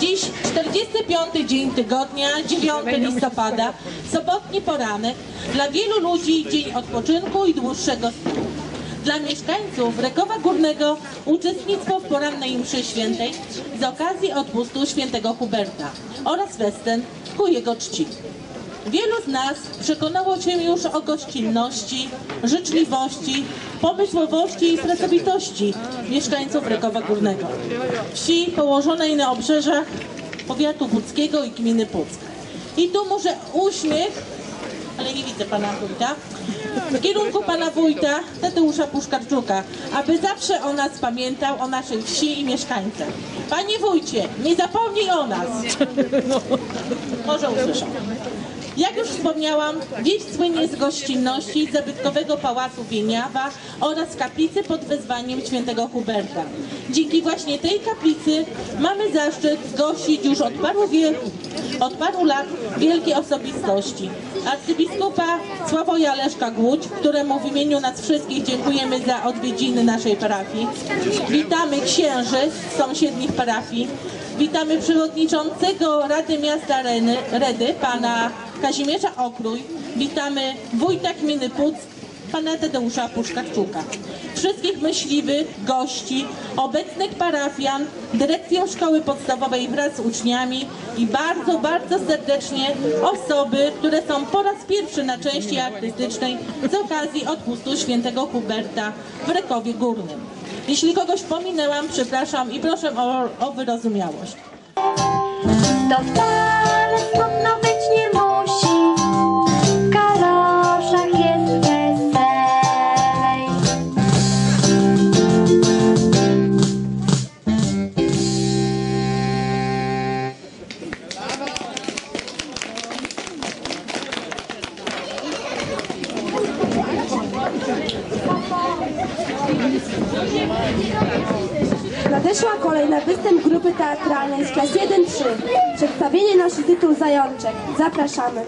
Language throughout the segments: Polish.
Dziś 45 dzień tygodnia, 9 listopada, sobotni poranek. Dla wielu ludzi dzień odpoczynku i dłuższego snu. Dla mieszkańców Rekowa Górnego uczestnictwo w porannej mszy świętej z okazji odpustu świętego Huberta oraz western ku jego czci. Wielu z nas przekonało się już o gościnności, życzliwości, pomysłowości i pracowitości mieszkańców Rekowa Górnego. Wsi położonej na obrzeżach powiatu łódzkiego i gminy Puck. I tu może uśmiech, ale nie widzę pana wójta, w kierunku pana wójta Tadeusza Puszkarczuka, aby zawsze o nas pamiętał, o naszej wsi i mieszkańcach. Panie wójcie, nie zapomnij o nas. Może usłyszał. Jak już wspomniałam, wieś słynie z gościnności zabytkowego pałacu Wieniawa oraz kaplicy pod wezwaniem świętego Huberta. Dzięki właśnie tej kaplicy mamy zaszczyt gościć już od paru od paru lat wielkie osobistości. Arcybiskupa Sławoja Leszka Głódź, któremu w imieniu nas wszystkich dziękujemy za odwiedziny naszej parafii. Witamy księży sąsiednich parafii. Witamy przewodniczącego Rady Miasta Reny, Redy, pana Kazimierza Okrój. Witamy wójta gminy Puck, pana Tadeusza Puszkarczuka. Wszystkich myśliwych, gości, obecnych parafian, dyrekcją szkoły podstawowej wraz z uczniami i bardzo, bardzo serdecznie osoby, które są po raz pierwszy na części artystycznej z okazji odpustu świętego Huberta w Rekowie Górnym. Jeśli kogoś pominęłam, przepraszam i proszę o, o wyrozumiałość. To wcale Nadeszła kolej na występ grupy teatralnej z klas 1-3. Przedstawienie nosi tytuł Zajączek. Zapraszamy.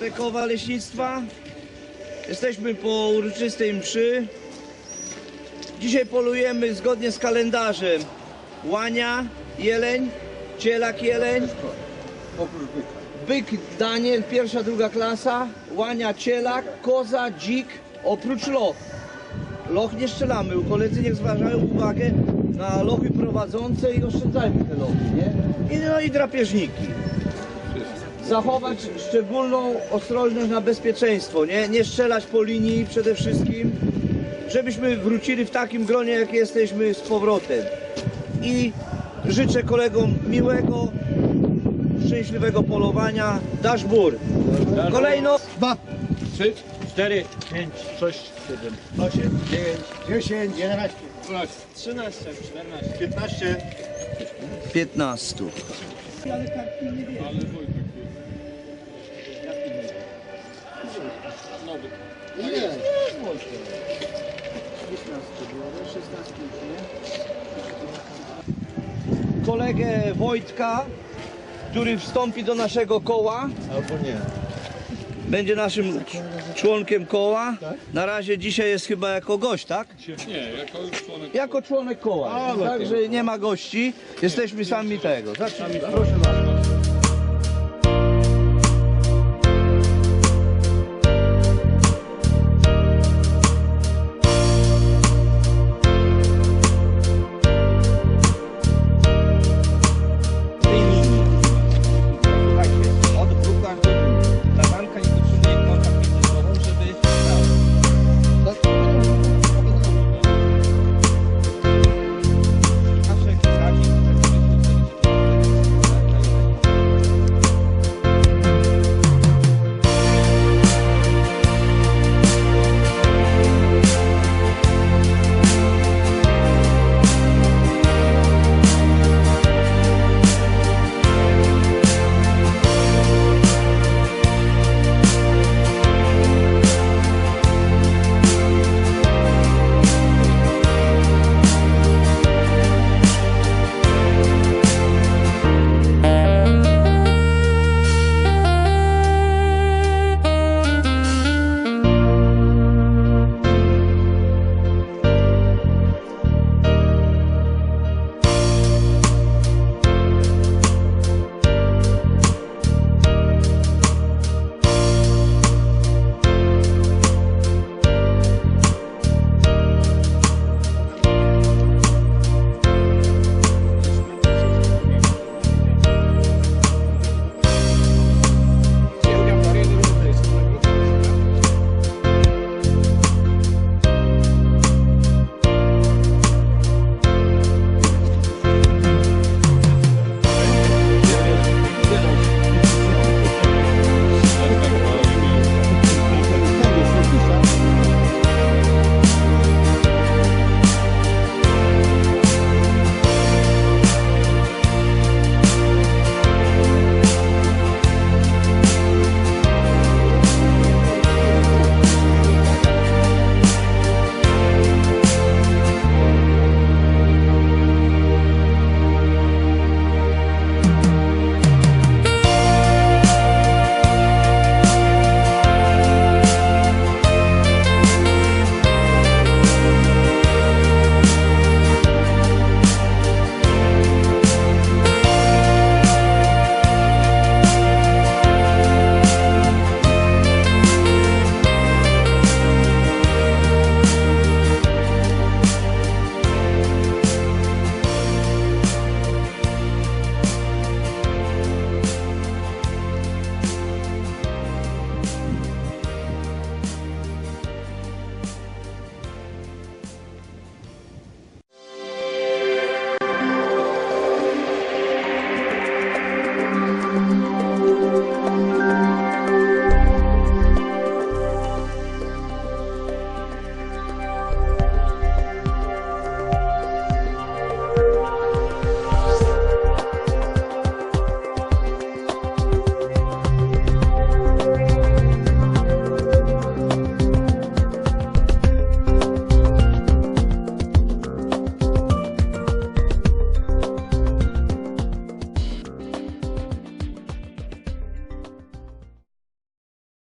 Pekowa Leśnictwa. Jesteśmy po uroczystej mszy. Dzisiaj polujemy zgodnie z kalendarzem. Łania, jeleń, cielak jeleń, byk Daniel, pierwsza, druga klasa, łania, cielak, koza, dzik, oprócz loch. Loch nie strzelamy, koledzy niech zważają uwagę na lochy prowadzące i oszczędzajmy te lochy, nie? I, no i drapieżniki zachować szczególną ostrożność na bezpieczeństwo, nie? Nie strzelać po linii przede wszystkim, żebyśmy wrócili w takim gronie, jak jesteśmy z powrotem. I życzę kolegom miłego, szczęśliwego polowania. Dasz bór. Kolejno. Dwa, trzy, cztery, pięć, sześć, siedem, osiem, dziewięć, dziesięć, jedenaście, dwanaście, trzynaście, czternaście, piętnaście. 15. Kolegę Wojtka, który wstąpi do naszego koła. Albo nie. Będzie naszym członkiem koła. Na razie dzisiaj jest chyba jako gość, tak? Nie, jako członek Jako członek koła. No Także nie ma gości. Jesteśmy sami tego. Zacznijmy. Proszę bardzo.